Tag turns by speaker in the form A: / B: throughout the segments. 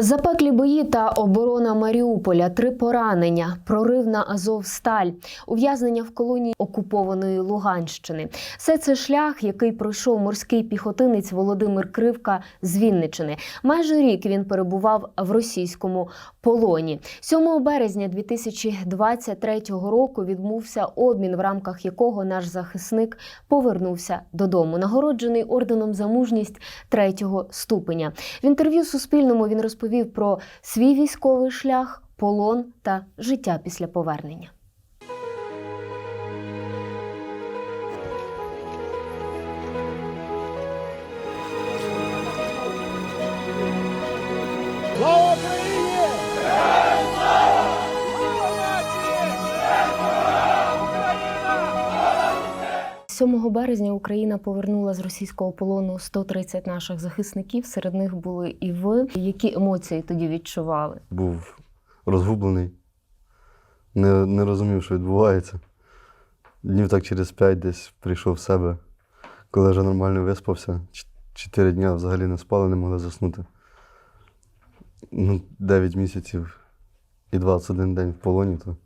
A: Запеклі бої та оборона Маріуполя, три поранення, прорив на Азовсталь, ув'язнення в колонії окупованої Луганщини. Все це шлях, який пройшов морський піхотинець Володимир Кривка з Вінничини. Майже рік він перебував в російському полоні. 7 березня 2023 року відбувся обмін, в рамках якого наш захисник повернувся додому, нагороджений орденом за мужність третього ступеня. В інтерв'ю Суспільному він розповів про свій військовий шлях, полон та життя після повернення. 7 березня Україна повернула з російського полону 130 наших захисників. Серед них були і ви. Які емоції тоді відчували?
B: був розгублений, не, не розумів, що відбувається. Днів так через п'ять десь прийшов в себе, коли вже нормально виспався. Чотири дні взагалі не спали, не могли заснути. Ну, 9 місяців і 21 день в полоні, то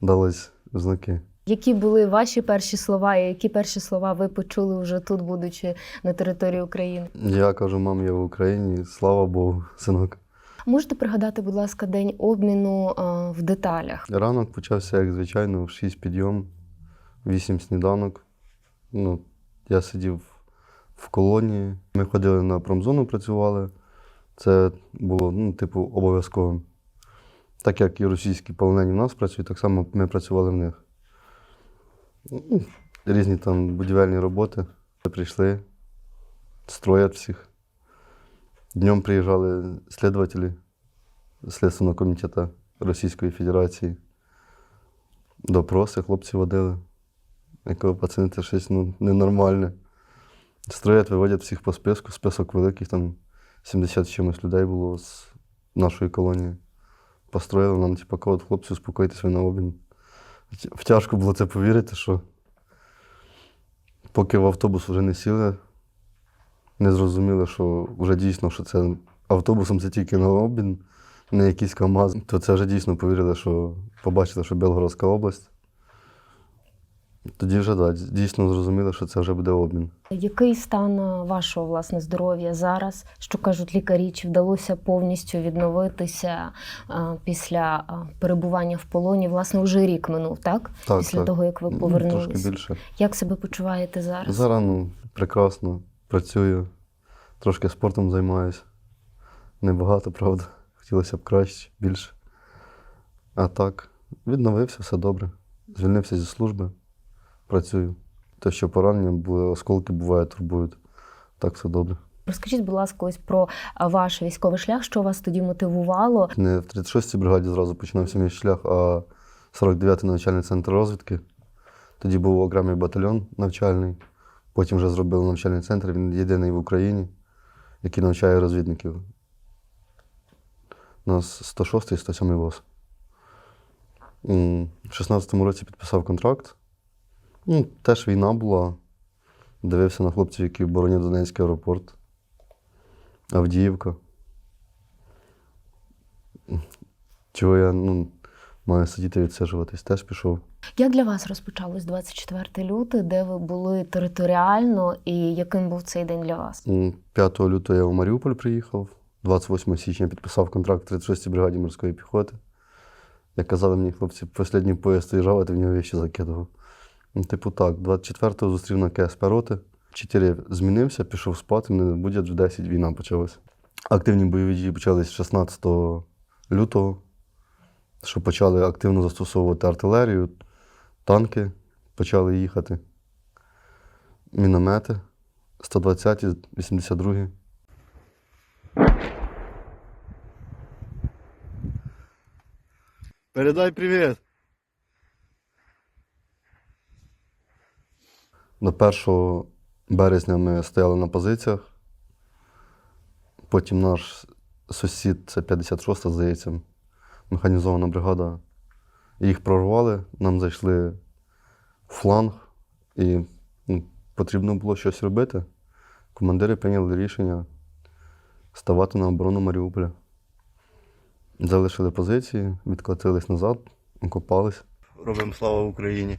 B: дались знаки.
A: Які були ваші перші слова, і які перші слова ви почули вже тут, будучи на території України?
B: Я кажу, мам, я в Україні, слава Богу, синок.
A: Можете пригадати, будь ласка, день обміну а, в деталях?
B: Ранок почався, як звичайно, в 6 підйом, 8 сніданок. Ну, я сидів в колонії. Ми ходили на промзону, працювали. Це було, ну, типу, обов'язковим. Так як і російські полонені в нас працюють, так само ми працювали в них. Різні там будівельні роботи. Прийшли, строять всіх. Днем приїжджали слідователі Слідственного комітету Російської Федерації. Допроси хлопці водили. Якого пацани це щось ну, ненормальне. Строять, виводять всіх по списку, список великий, там 70 чимось людей було з нашої колонії. Построїли нам, типу, код, хлопці, успокойтесь, ви на обмін. Втяжко було це повірити, що поки в автобус вже не сіли, не зрозуміли, що вже дійсно, що це автобусом це тільки на обмін, не якийсь КАМАЗ, то це вже дійсно повірили, що побачили, що Белгородська область. Тоді вже да, дійсно зрозуміли, що це вже буде обмін.
A: Який стан вашого власне здоров'я зараз? Що кажуть лікарі? Чи вдалося повністю відновитися а, після а, перебування в полоні? Власне, вже рік минув, так?
B: Так,
A: після
B: так.
A: того, як ви
B: Ну,
A: повернулися.
B: Трошки більше.
A: Як себе почуваєте зараз?
B: Зараз ну, прекрасно, працюю, трошки спортом займаюся. Небагато, правда. Хотілося б краще, більше. А так, відновився, все добре. Звільнився зі служби, працюю. Те, що поранення осколки буває, турбують. Так все добре.
A: Розкажіть, будь ласка, ось про ваш військовий шлях, що вас тоді мотивувало?
B: Не в 36-й бригаді зразу починався мій шлях, а 49-й навчальний центр розвідки. Тоді був окремий батальйон навчальний. Потім вже зробили навчальний центр. Він єдиний в Україні, який навчає розвідників. У нас 106 й 107 ВОЗ. В 16-му році підписав контракт. Ну, теж війна була. Дивився на хлопців, які боронять Донецький аеропорт. Авдіївка. Чого я ну, маю сидіти відсиджуватись, теж пішов.
A: Як для вас розпочалось 24 лютого, де ви були територіально, і яким був цей день для вас?
B: 5 лютого я в Маріуполь приїхав, 28 січня підписав контракт в 36-й бригаді морської піхоти. Як казали мені хлопці, останній поїзд виїжджав, а ти в нього вещі закидував. Ну, типу так, 24-го зустрів на КСП роти. 4 змінився, пішов спати, мене будять в 10 війна почалася. Активні бойові дії почались 16 лютого, що почали активно застосовувати артилерію, танки почали їхати, міномети 120, 82. Передай привіт. До 1 березня ми стояли на позиціях. Потім наш сусід, це 56-та, здається, механізована бригада. Їх прорвали, нам зайшли в фланг, і ну, потрібно було щось робити. Командири прийняли рішення ставати на оборону Маріуполя. Залишили позиції, відкотились назад, окопались. Робимо слава Україні.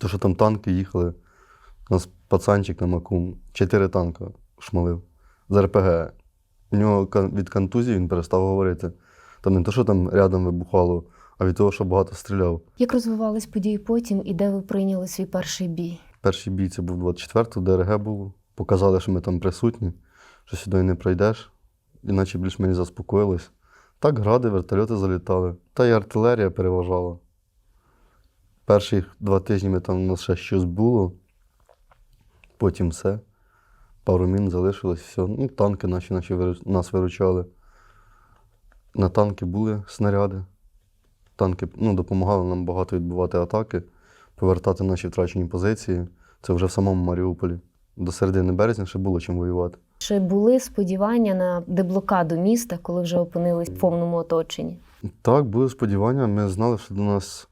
B: То, що там танки їхали, у нас пацанчик на маку, чотири танка шмалив з РПГ. У нього від контузії він перестав говорити. Там не те, що там рядом вибухало, а від того, що багато стріляв.
A: Як розвивались події потім і де ви прийняли свій перший бій?
B: Перший бій це був 24-го, ДРГ було. Показали, що ми там присутні, що сюди не пройдеш, іначе більш-менш заспокоїлись. Так гради, вертольоти залітали. Та й артилерія переважала. Перші два тижні ми там у нас ще щось було, потім все. Пару мін залишилось, все. Ну, танки наші, наші нас виручали. На танки були снаряди. Танки ну, допомагали нам багато відбивати атаки повертати наші втрачені позиції. Це вже в самому Маріуполі. До середини березня ще було чим воювати.
A: Чи були сподівання на деблокаду міста, коли вже опинились в повному оточенні?
B: Так, були сподівання. Ми знали, що до нас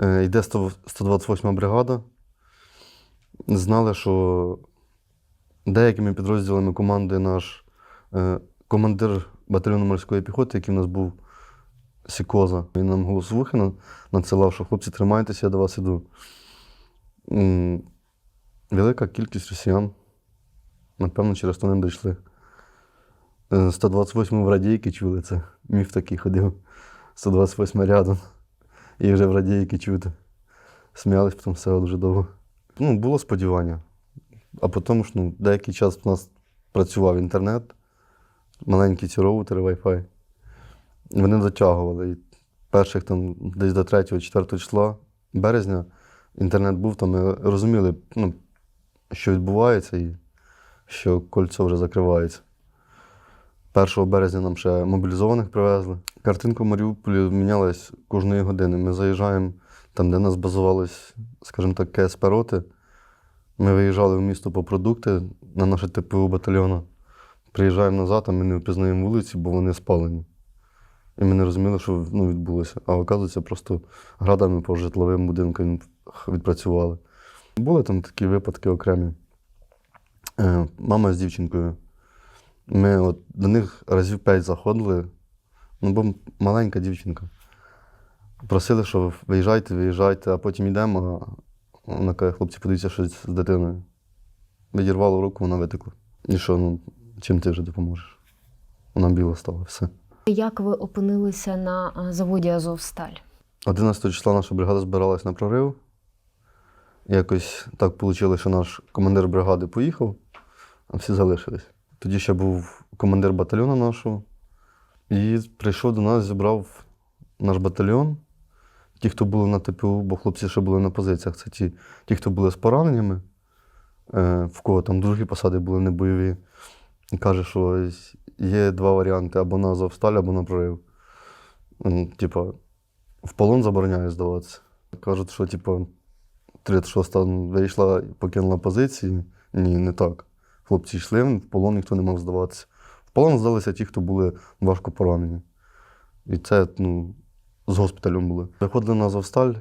B: йде 100 128 бригада. Знали, що деякими підрозділами команди наш е, командир батальйону морської піхоти, який в нас був Сікоза, він нам голосовухи на- надсилав, що хлопці, тримайтеся, я до вас іду. Велика кількість росіян. Напевно, через то не дійшли. Е, 128 в радійки чули це. Міф такий ходив. 128 рядом. І вже в радійки чути. Сміялись потім все дуже довго. Ну, було сподівання. А потім ж ну, деякий час у нас працював інтернет, маленькі ці роутери, Wi-Fi. Вони дотягували. І перших там десь до 3-4 числа березня інтернет був, там ми розуміли, ну, що відбувається і що кольцо вже закривається. 1 березня нам ще мобілізованих привезли. Картинка в Маріуполі мінялась кожної години. Ми заїжджаємо там, де нас базувались, скажімо так, КСП роти. Ми виїжджали в місто по продукти на наше ТПУ батальйону. Приїжджаємо назад, а ми не впізнаємо вулиці, бо вони спалені. І ми не розуміли, що ну, відбулося. А оказується, просто градами по житловим будинкам відпрацювали. Були там такі випадки окремі. Е, Мама з дівчинкою. Ми от до них разів п'ять заходили, ну, бо маленька дівчинка. Просили, що виїжджайте, виїжджайте, а потім йдемо, а вона каже, хлопці, подивіться щось з дитиною. Відірвало руку, вона витекла. І що, ну, чим ти вже допоможеш? Вона біла стала, все.
A: Як ви опинилися на заводі Азовсталь?
B: 11 числа наша бригада збиралась на прорив. Якось так вийшло, що наш командир бригади поїхав, а всі залишились. Тоді ще був командир батальйону нашого. І прийшов до нас, зібрав наш батальйон. Ті, хто були на ТПУ, бо хлопці ще були на позиціях, це ті, ті хто були з пораненнями, е, в кого там другі посади були не бойові. І каже, що є два варіанти: або на Азовсталь, або на прорив. Типа, в полон забороняє здаватися. Кажуть, що типу, 36-та вийшла і покинула позиції. Ні, не так. Хлопці йшли, в полон ніхто не мав здаватися. Полон здалися ті, хто були важко поранені. І це ну, з госпіталем були. Виходили на Азовсталь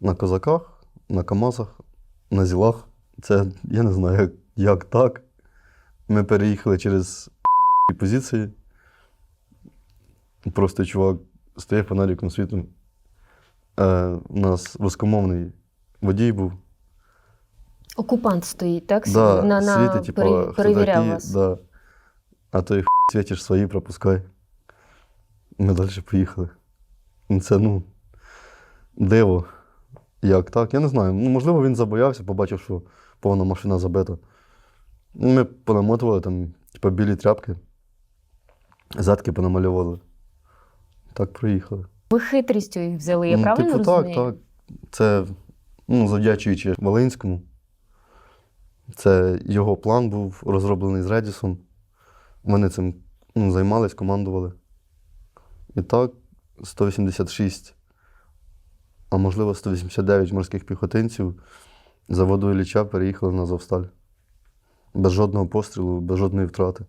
B: на козаках, на Камазах, на зілах. Це я не знаю, як, як так. Ми переїхали через позиції. Просто чувак стояв фонариком світом. Е, у нас рускомовний водій був.
A: Окупант стоїть, так?
B: Да,
A: на, на, пере-
B: хто
A: перевіряв вас.
B: Да. А то їх світиш свої, пропускай. Ми далі поїхали. Ну, Це, ну, диво. Як так? Я не знаю. Ну, можливо, він забоявся, побачив, що повна машина забита. Ну, Ми понамотували там, типа, білі тряпки, задки понамальовували. Так проїхали.
A: Ви хитрістю їх взяли, я
B: Ну,
A: правильно
B: типу,
A: розумію?
B: Так, так. Це, ну, завдячуючи Волинському. Це його план був розроблений з Редісом. Вони цим ну, займались, командували. І так, 186, а можливо, 189 морських піхотинців заводу Ілліча переїхали на Азовсталь. Без жодного пострілу, без жодної втрати.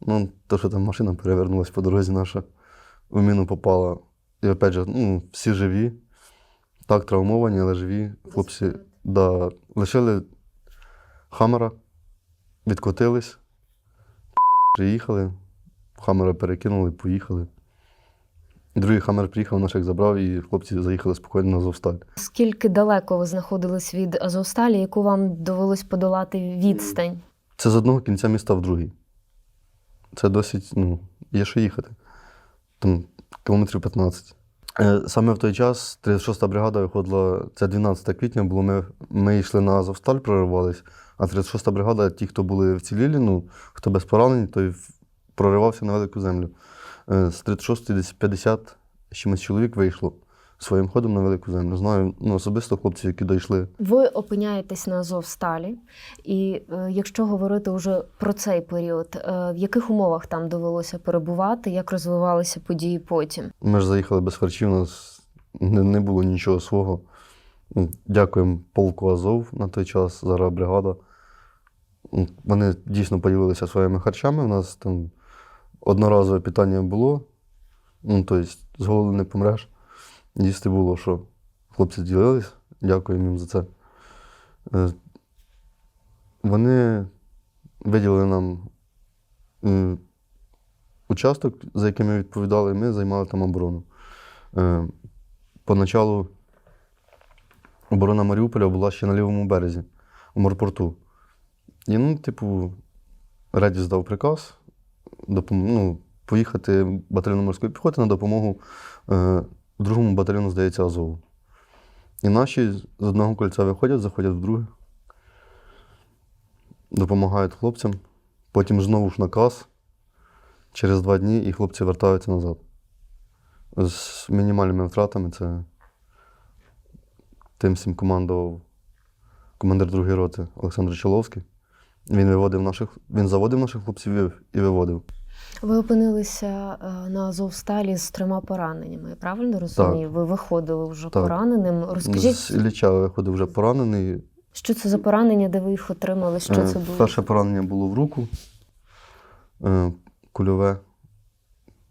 B: Ну, то, що там машина перевернулась по дорозі наша, в міну попала. І опять же, ну, всі живі, так травмовані, але живі. Хлопці да, лишили хамера, відкотились, Приїхали, хамера перекинули, поїхали. Другий хамер приїхав, наш як забрав, і хлопці заїхали спокійно на Азовсталь.
A: Скільки далеко ви знаходились від Азовсталі, яку вам довелось подолати відстань?
B: Це з одного кінця міста в другий. Це досить, ну, є що їхати. Там кілометрів 15. Е, Саме в той час 36-та бригада виходила, це 12 квітня було, ми, ми йшли на Азовсталь, проривались, а 36-та бригада, ті, хто були вцілілі, ну, хто без поранень, той проривався на велику землю. Е, З 36-ї десь 50 чимось чоловік вийшло своїм ходом на велику землю. Знаю ну, особисто хлопців, які дійшли.
A: Ви опиняєтесь на Азовсталі, і е, якщо говорити вже про цей період, е, в яких умовах там довелося перебувати, як розвивалися події потім?
B: Ми ж заїхали без харчів, у нас не, не було нічого свого. Ну, Дякуємо полку Азов на той час, зараз бригада. Ну, Вони дійсно поділилися своїми харчами. У нас там одноразове питання було. Ну, тобто, з голоду не помреш. Їсти було, що хлопці ділились. Дякуємо їм за це. Е, Вони виділили нам участок, за яким ми відповідали, і ми займали там оборону. Е, Поначалу оборона Маріуполя була ще на лівому березі, у морпорту. І, ну, типу, Редіс дав приказ допом- ну, поїхати батальйону морської піхоти на допомогу е, другому батальйону, здається, Азову. І наші з одного кольця виходять, заходять в друге, допомагають хлопцям. Потім знову ж наказ через два дні, і хлопці вертаються назад. З мінімальними втратами це тим всім командував командир другої роти Олександр Чоловський. Він виводив наших, він заводив наших хлопців і- виводив.
A: Ви опинилися е, на Азовсталі з трьома пораненнями. Я правильно розумію? Ви виходили вже
B: Так.
A: пораненим. Розкажіть,
B: З Ілліча виходив вже поранений.
A: що це за поранення, де ви їх отримали? Що
B: Е,
A: це було?
B: Перше поранення було в руку, е, кульове.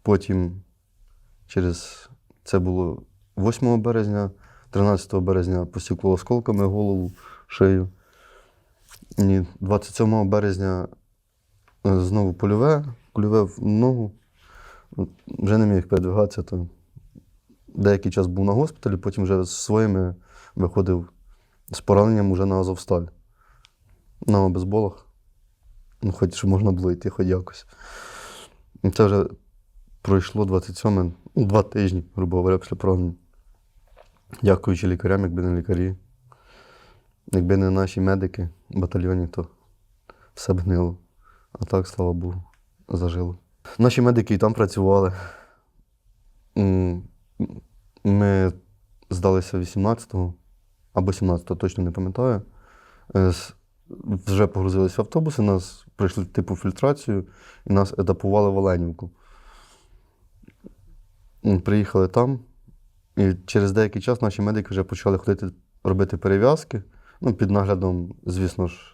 B: Потім через це було 8 березня, 13 березня посікло осколками голову, шию. І 27 березня знову польове, кульове в ногу. Вже не міг передвигатися, то деякий час був на госпіталі, потім вже з своїми виходив з пораненням уже на Азовсталь. На обезболах. Ну, хоч можна було йти хоч якось. Це вже пройшло 27, ну, два тижні, грубо говоря, після поранення. Дякуючи лікарям, якби не лікарі. Якби не наші медики в батальйоні, то все б гнило. А так, слава Богу, зажило. Наші медики і там працювали. Ми здалися 18-го або 17-го, точно не пам'ятаю. Е, Вже погрузилися в автобуси, нас пройшли типу фільтрацію і нас етапували в Оленівку. Приїхали там, і через деякий час наші медики вже почали ходити робити перев'язки. Ну, під наглядом, звісно ж,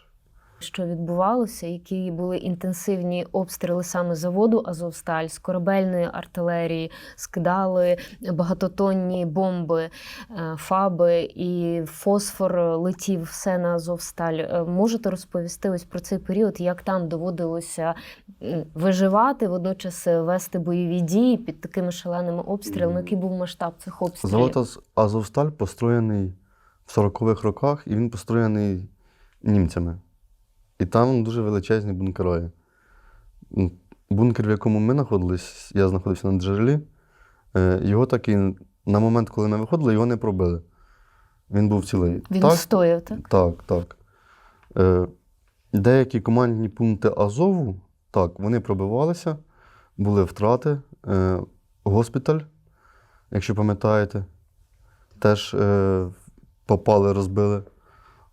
A: Що відбувалося? Які були інтенсивні обстріли саме заводу Азовсталь з корабельної артилерії, скидали багатотонні бомби, е, фаби і фосфор летів все на Азовсталь. Е, Можете розповісти ось про цей період, як там доводилося виживати, водночас е, вести бойові дії під такими шаленими обстрілами? Який був масштаб цих обстрілів?
B: Завод Аз- Азовсталь построєний в 40-х роках, і він построєний німцями. І там дуже величезні бункери. Бункер, в якому ми знаходились, я знаходився на джерелі, е, його так і на момент, коли ми виходили, його не пробили. Він був цілий.
A: Він
B: так,
A: стояв, так?
B: так, так. Е, деякі командні пункти Азову, так, вони пробивалися, були втрати. Е, госпіталь, якщо пам'ятаєте, теж попали, розбили.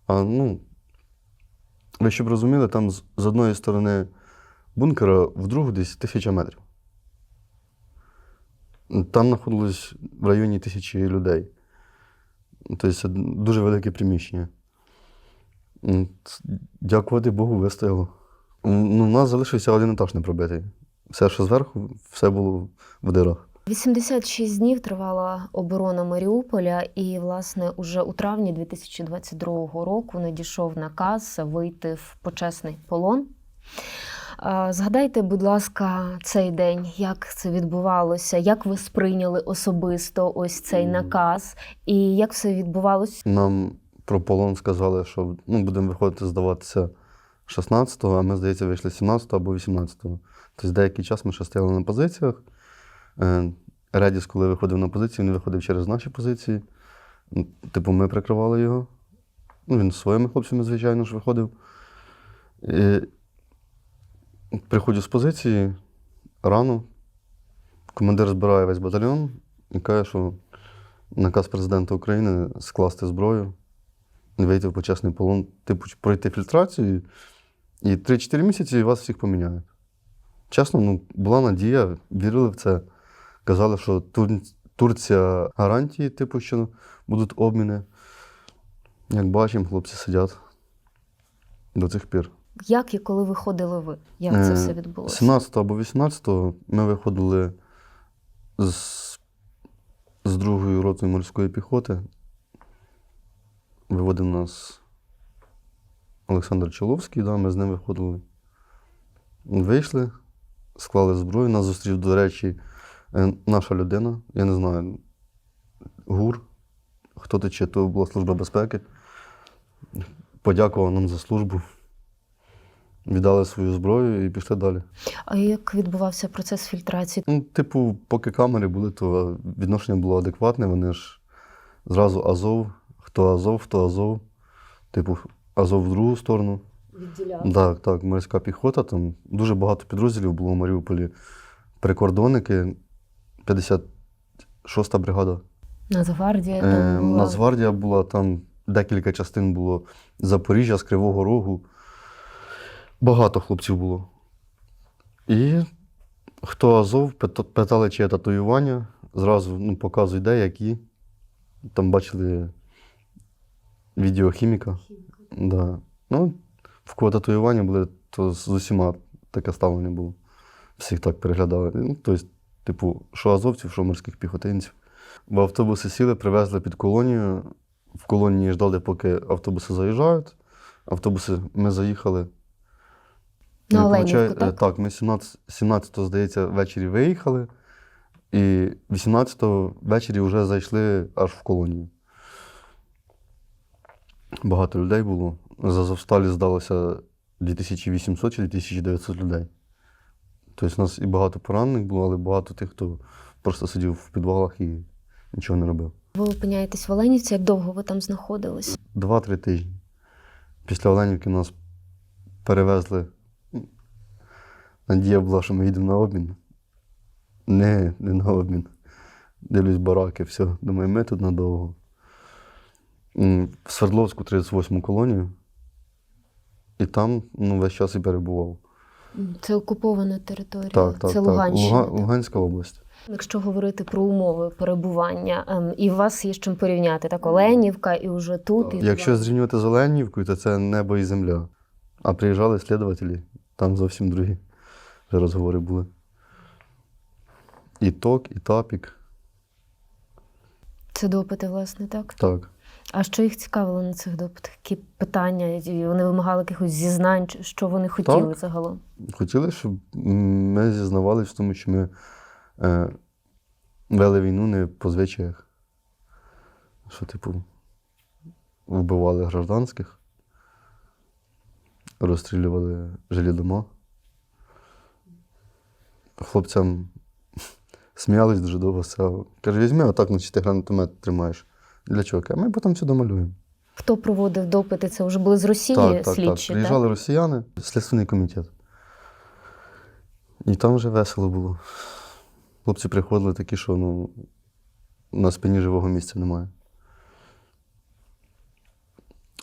B: А, ну, ви щоб розуміли, там з, з одної сторони бункера, в другу десь тисяча метрів. Там знаходилось в районі тисячі людей. Тобто це дуже велике приміщення. Дякувати Богу, вистояло. Ну, у нас залишився один етаж не пробитий. Все, що зверху, все було в дирах.
A: 86 днів тривала оборона Маріуполя, і, власне, уже у травні 2022 року надійшов наказ вийти в почесний полон. Згадайте, будь ласка, цей день, як це відбувалося, як ви сприйняли особисто ось цей наказ, і як все відбувалося?
B: Нам про полон сказали, що ну, будемо виходити здаватися 16-го, а ми, здається, вийшли 17-го або 18-го. Тобто деякий час ми ще стояли на позиціях. Е, Редіс, коли виходив на позицію, він виходив через наші позиції. Ну, Типу, ми прикривали його. Ну, він своїми хлопцями, звичайно ж, виходив. І приходжу з позиції рано. Командир збирає весь батальйон і каже, що наказ президента України скласти зброю, вийти в почесний полон, типу, пройти фільтрацію, і 3-4 місяці вас всіх поміняють. Чесно, ну, була надія, вірили в це. Казали, що Тур- Турція гарантії, типу, що будуть обміни. Як бачимо, хлопці сидять до цих пір.
A: Як і коли виходили ви? Як це
B: Е,
A: все відбулося?
B: 17 або 18 ми виходили з, з другої ротою морської піхоти. Виводив нас Олександр Чоловський, да, ми з ним виходили. Вийшли, склали зброю. Нас зустрів, до речі, наша людина, я не знаю, ГУР, хто то чи то була Служба безпеки. Подякував нам за службу. Віддали свою зброю і пішли далі.
A: А як відбувався процес фільтрації?
B: Ну, типу, поки камери були, то відношення було адекватне. Вони ж зразу Азов, хто Азов, хто Азов. Типу, Азов в другу сторону.
A: Відділяли?
B: Так, так, морська піхота. Там дуже багато підрозділів було в Маріуполі. Прикордонники, 56-та бригада.
A: Нацгвардія
B: Е,
A: була.
B: Нацгвардія була, там декілька частин було. Запоріжжя з Кривого Рогу. Багато хлопців було. І хто Азов, питали, чи є татуювання, зразу ну, показуй, де, які. Там бачили відео хіміка. Да. Ну, в кого татуювання були, то з усіма таке ставлення було. Всіх так переглядали. Ну, тобто, типу, що азовців, що морських піхотинців. В автобуси сіли, привезли під колонію. В колонії ждали, поки автобуси заїжджають. Автобуси ми заїхали.
A: На
B: Ну,
A: Оленівку, так?
B: Так, ми 17, 17 здається, ввечері виїхали, і 18-го ввечері вже зайшли аж в колонію. Багато людей було. За Азовсталі здалося 2800 чи 2900 людей. Тобто у нас і багато поранених було, але багато тих, хто просто сидів в підвалах і нічого не робив.
A: Ви опиняєтесь в Оленівці, як довго ви там знаходились?
B: Два-три тижні. Після Оленівки нас перевезли. Надія була, що ми їдемо на обмін. Не, не на обмін. Дивлюсь бараки, все. Думаю, ми тут надовго. В Свердловську 38 колонію. І там ну, весь час і перебував.
A: Це окупована територія.
B: Так, так,
A: це
B: так.
A: Луганщина.
B: Луга- Луганська область.
A: Якщо говорити про умови перебування, ем, і у вас є з чим порівняти, так Оленівка, і вже тут. І
B: Якщо зрівнювати з Оленівкою, то це небо і земля. А приїжджали слідователі, там зовсім другі розговори були. І ток, і тапік.
A: це допити, власне, так?
B: Так.
A: А що їх цікавило на цих допитах? Які питання? І Вони вимагали якихось зізнань, що вони хотіли
B: Так.
A: загалом?
B: Хотіли, щоб ми зізнавалися в тому, що ми е, вели війну не по звичаях. Що, типу, вбивали гражданських, розстрілювали жилі дома. Хлопцям сміялись дуже довго. Каже, візьми, отак на 4 гранатомет тримаєш. Для? Каже, ми потім все домалюємо.
A: Хто проводив допити? Це вже були з Росії
B: Так, так,
A: слідчі,
B: так. Приїжджали росіяни, слідственний комітет. І там вже весело було. Хлопці приходили такі, що ну, на спині живого місця немає.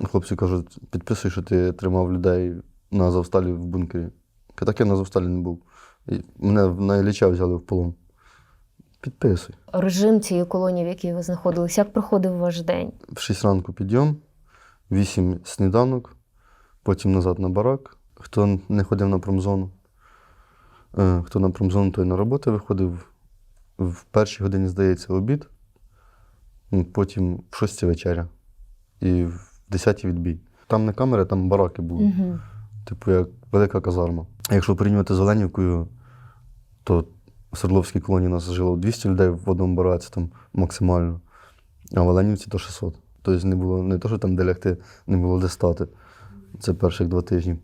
B: Хлопці кажуть, підписуй, що ти тримав людей на Азовсталі в бункері. Так я на Азовсталі не був. І мене на Ілліча взяли в полон. Підписуй.
A: Режим цієї колонії, в якій ви знаходились, як проходив ваш день?
B: В 6 ранку підйом, 8 сніданок, потім назад на барак. Хто не ходив на промзону, е, хто на промзону, той на роботу виходив. В першій годині, здається, обід, потім в 6 вечеря і в 10 відбій. Там не камери, там бараки були.
A: Угу.
B: Типу, як велика казарма. Якщо порівнювати з Оленівкою, то в Свердловській колонії нас жило 200 людей в одному бараці там максимально, а в Оленівці то 600. Тобто не було не то, що там де лягти, не було де стати. Це перших два тижні.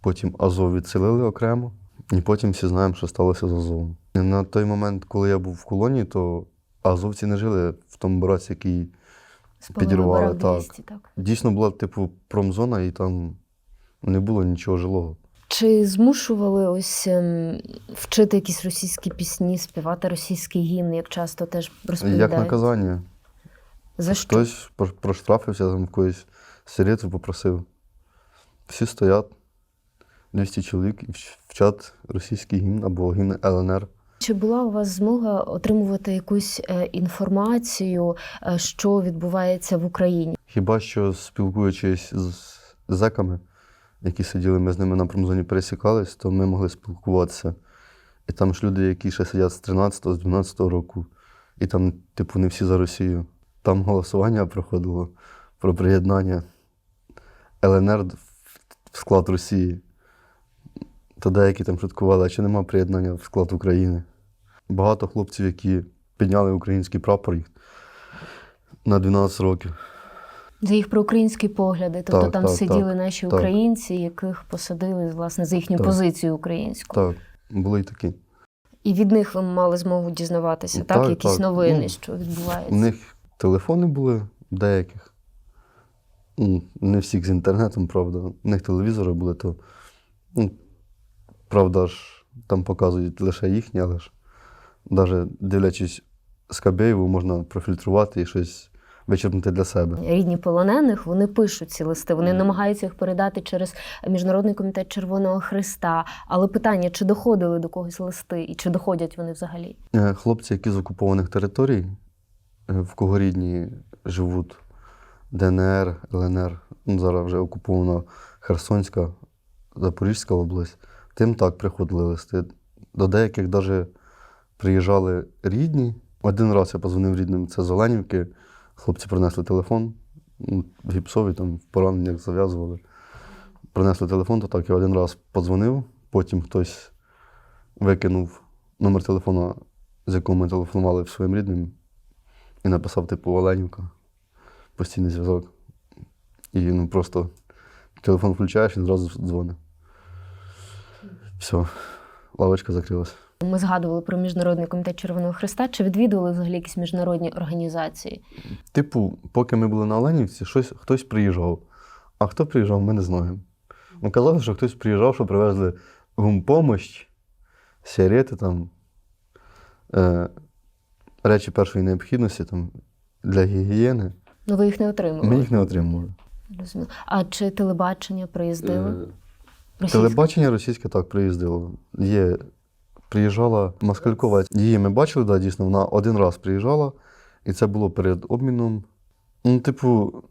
B: Потім Азов відселили окремо, і потім всі знаємо, що сталося з Азовом. На той момент, коли я був в колонії, то азовці не жили в тому бараці, який
A: Спалили
B: Підірвали, так.
A: 200, так.
B: дійсно була типу промзона, і там не було нічого жилого.
A: Чи змушували ось ем, вчити якісь російські пісні, співати російський гімн, як часто теж розповідають?
B: Як наказання?
A: За що?
B: Хтось проштрафився, там якоїсь сирету попросив. Всі стоять, 200 чоловік, і вч- вчать російський гімн або гімн ЛНР.
A: Чи була у вас змога отримувати якусь е, інформацію, е, що відбувається в Україні?
B: Хіба що спілкуючись з зеками, які сиділи, ми з ними на промзоні пересікались, то ми могли спілкуватися. І там ж люди, які ще сидять з 13-го, з 12-го року, і там, типу, не всі за Росію. Там голосування проходило про приєднання ЛНР в склад Росії. То деякі там шуткували, а чи нема приєднання в склад України. Багато хлопців, які підняли український прапор на 12 років.
A: За їх проукраїнські погляди, тобто
B: Так,
A: там
B: так,
A: сиділи
B: так,
A: наші
B: так.
A: українці, яких посадили власне за їхню
B: Так.
A: позицію українську.
B: Так, були й такі.
A: І від них ви мали змогу дізнаватися, так,
B: Так,
A: якісь
B: так.
A: новини,
B: Ну,
A: що відбувається.
B: У них телефони були деяких. Ну, Не всіх з інтернетом, правда. У них телевізори були, то. Ну, правда ж, там показують лише їхні, але ж навіть дивлячись з Кабєєву, можна профільтрувати і щось вичерпнути для себе.
A: Рідні полонених вони пишуть ці листи, вони намагаються їх передати через Міжнародний комітет Червоного Христа. Але питання, чи доходили до когось листи, і чи доходять вони взагалі?
B: Е, Хлопці, які з окупованих територій, е, в кого рідні живуть ДНР, ЛНР, ну, зараз вже окупована Херсонська, Запорізька область, тим так приходили листи. До деяких навіть приїжджали рідні. Один раз я позвонив рідним, це з Оленівки. Хлопці принесли телефон, ну, гіпсові там в пораненнях зав'язували. Принесли телефон, то так я один раз подзвонив, потім хтось викинув номер телефона, з якого ми телефонували своїм рідним, і написав, типу, Оленівка, постійний зв'язок. І ну просто телефон включаєш, він зразу дзвонить. Все, лавочка закрилась.
A: Ми згадували про Міжнародний комітет Червоного Христа. Чи відвідували взагалі якісь міжнародні організації?
B: Типу, поки ми були на Оленівці, щось, хтось приїжджав. А хто приїжджав, ми не знаємо. Ну, казали, що хтось приїжджав, що привезли гумпомощь, сигарети там, е, речі першої необхідності там, для гігієни.
A: Ну ви їх не отримали.
B: Ми їх не отримували.
A: Розумію. А чи телебачення приїздили?
B: Е, Телебачення російське так приїздило. Є, приїжджала Москалькова. Її ми бачили, да, дійсно, вона один раз приїжджала, і це було перед обміном. Ну, типу,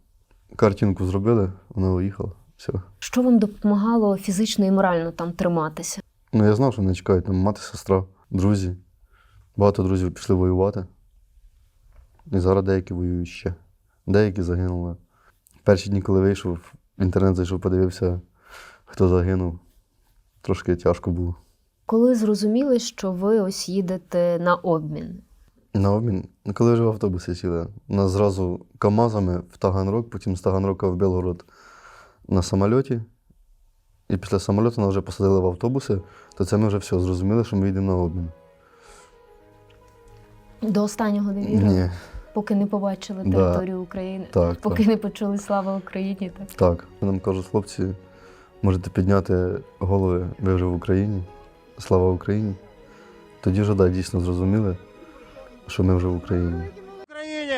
B: картинку зробили, вона уїхала. Все.
A: Що вам допомагало фізично і морально там триматися?
B: Ну, я знав, що мене чекають там мати, сестра, друзі. Багато друзів пішли воювати. І зараз деякі воюють ще. Деякі загинули. Перші дні, коли вийшов, в інтернет зайшов, подивився, хто загинув. Трошки тяжко було.
A: Коли зрозуміли, що ви ось їдете на обмін?
B: На обмін, ну, коли вже в автобусі сіли, нас зразу КАМАЗами в Таганрог, потім з Таганрока в Білгород на самольоті. І після самольоту нас вже посадили в автобуси, то це ми вже все зрозуміли, що ми йдемо на обмін.
A: До останнього не вірили?
B: Ні,
A: Поки не побачили
B: Да.
A: територію України,
B: так.
A: поки
B: так.
A: не почули слава Україні. Так.
B: Так. Нам кажуть, хлопці, можете підняти голови, ви вже в Україні. Слава Україні. Тоді вже да, дійсно зрозуміли, що ми вже в Україні.
C: Україні!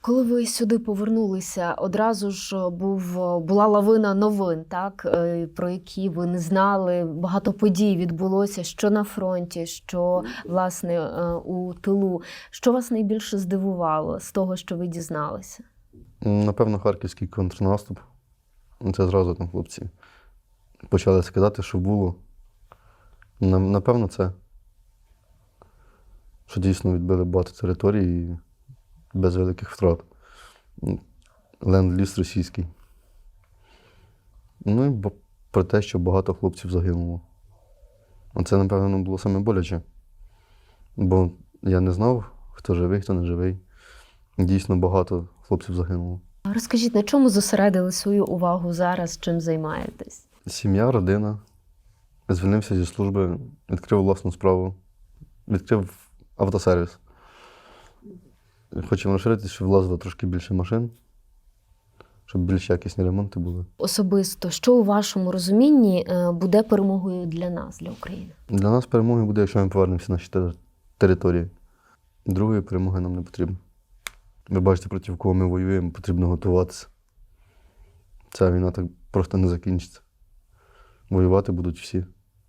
A: Коли ви сюди повернулися, одразу ж був була лавина новин, так е, про які ви не знали. Багато подій відбулося, що на фронті, що власне е, у тилу. Що вас найбільше здивувало з того, що ви дізналися?
B: Напевно, харківський контрнаступ. Це зразу там хлопці почали скидати, що було. Напевно, це. Що дійсно відбили багато територій і без великих втрат. Ленд-ліз російський. Ну і про те, що багато хлопців загинуло. Оце, напевно, було саме боляче. Бо я не знав, хто живий, хто не живий. Дійсно, багато хлопців загинуло.
A: Розкажіть, на чому зосередили свою увагу зараз, чим займаєтесь?
B: Сім'я, родина. Звільнився зі служби, відкрив власну справу, відкрив автосервіс. Хочемо розширити, щоб влазило трошки більше машин, щоб більш якісні ремонти були.
A: Особисто, що у вашому розумінні е, буде перемогою для нас, для України?
B: Для нас перемоги буде, якщо ми повернемося на наші території. Другої перемоги нам не потрібно. Ви бачите, проти кого ми воюємо, потрібно готуватися. Ця війна так просто не закінчиться. Воювати будуть всі.